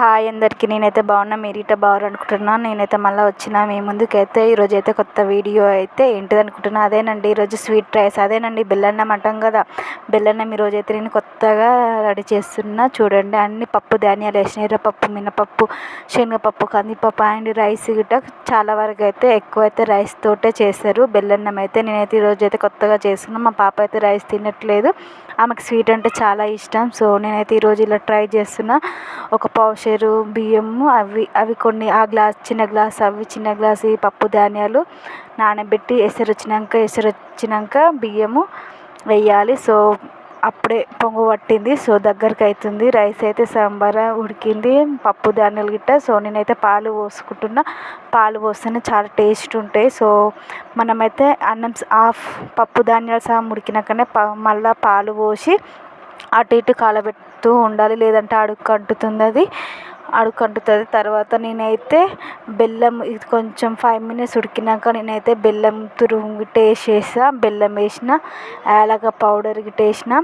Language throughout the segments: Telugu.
హాయ్ అందరికీ. నేనైతే బాగున్నా మీరు బాగున్నారు అనుకుంటున్నాను నేనైతే మళ్ళీ వచ్చిన మీ ముందుకైతే ఈరోజు అయితే కొత్త వీడియో అయితే ఏంటిది అనుకుంటున్నా అదేనండి ఈరోజు స్వీట్ రైస్ అదేనండి బెల్లన్నం అంటాం కదా. బెల్లన్నం ఈరోజు అయితే నేను కొత్తగా రెడీ చేస్తున్నా చూడండి. అన్ని పప్పు ధాన్యాలు వేసిన ఎర్రపప్పు మినపప్పు శనగపప్పు కందిపప్పు అండ్ రైస్ గిట్ట చాలా వరకు అయితే ఎక్కువ అయితే రైస్ తోటే చేశారు. బెల్లన్నం అయితే నేనైతే ఈరోజు అయితే కొత్తగా చేస్తున్నా. మా పాప అయితే రైస్ తినట్లేదు. ఆమెకు స్వీట్ అంటే చాలా ఇష్టం. సో నేనైతే ఈరోజు ఇలా ట్రై చేస్తున్నా. ఒక పావు మిక్చరు బియ్యము అవి అవి కొన్ని ఆ గ్లాస్ చిన్న గ్లాస్ అవి చిన్న గ్లాస్ ఈ పప్పు ధాన్యాలు నానబెట్టి ఎసరు వచ్చినాక ఎసరు వచ్చినాక బియ్యము వేయాలి. సో అప్పుడే పొంగు పట్టింది. సో దగ్గరికి అవుతుంది రైస్ అయితే సాంబార్ ఉడికింది. పప్పు ధాన్యాలు గిట్ట. సో నేనైతే పాలు పోసుకుంటున్నా. పాలు పోస్తేనే చాలా టేస్ట్ ఉంటాయి సో మనమైతే అన్నం హాఫ్ పప్పు ధాన్యాలు సగం ఉడికినాకనే ప మళ్ళీ పాలు పోసి అటు ఇటు కాలబెడుతూ ఉండాలి. లేదంటే అడుగు అంటుతుంది అది. అడుగు అంటుతుంది తర్వాత నేనైతే బెల్లం ఇది కొంచెం ఫైవ్ మినిట్స్ ఉడికినాక నేనైతే బెల్లం తురుము గిట్ట వేసేసా బెల్లం వేసిన యాలక పౌడర్ గిట్ట వేసిన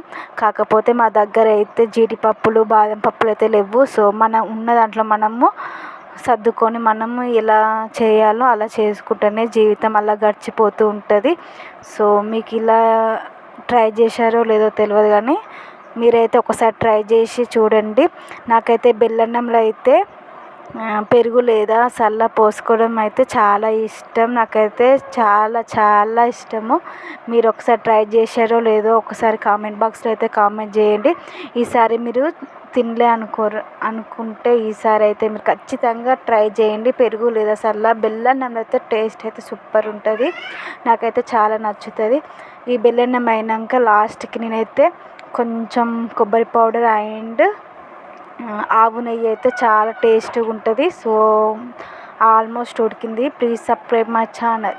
కాకపోతే మా దగ్గర అయితే జీడిపప్పులు బాదం పప్పులు అయితే లేవు. సో మన ఉన్న దాంట్లో మనము సర్దుకొని మనము ఎలా చేయాలో అలా చేసుకుంటేనే జీవితం అలా గడిచిపోతూ ఉంటుంది. సో మీకు ఇలా ట్రై చేశారో లేదో తెలియదు కానీ మీరైతే ఒకసారి ట్రై చేసి చూడండి. నాకైతే బెల్లన్నంలో అయితే పెరుగు లేదా సల్ల పోసుకోవడం అయితే చాలా ఇష్టం. నాకైతే చాలా చాలా ఇష్టము. మీరు ఒకసారి ట్రై చేశారో లేదో ఒకసారి కామెంట్ బాక్స్లో అయితే కామెంట్ చేయండి. ఈసారి మీరు తినలే అనుకోరు అనుకుంటే ఈసారి అయితే మీరు ఖచ్చితంగా ట్రై చేయండి. పెరుగు లేదా సల్లా బెల్లన్నం అయితే టేస్ట్ అయితే సూపర్ ఉంటుంది. నాకైతే చాలా నచ్చుతుంది. ఈ బెల్లన్నం అయినాక లాస్ట్కి నేనైతే కొంచెం కొబ్బరి పౌడర్ అండ్ ఆవు నెయ్యి అయితే చాలా టేస్ట్గా ఉంటుంది. సో ఆల్మోస్ట్ ఉడికింది. Please subscribe my channel.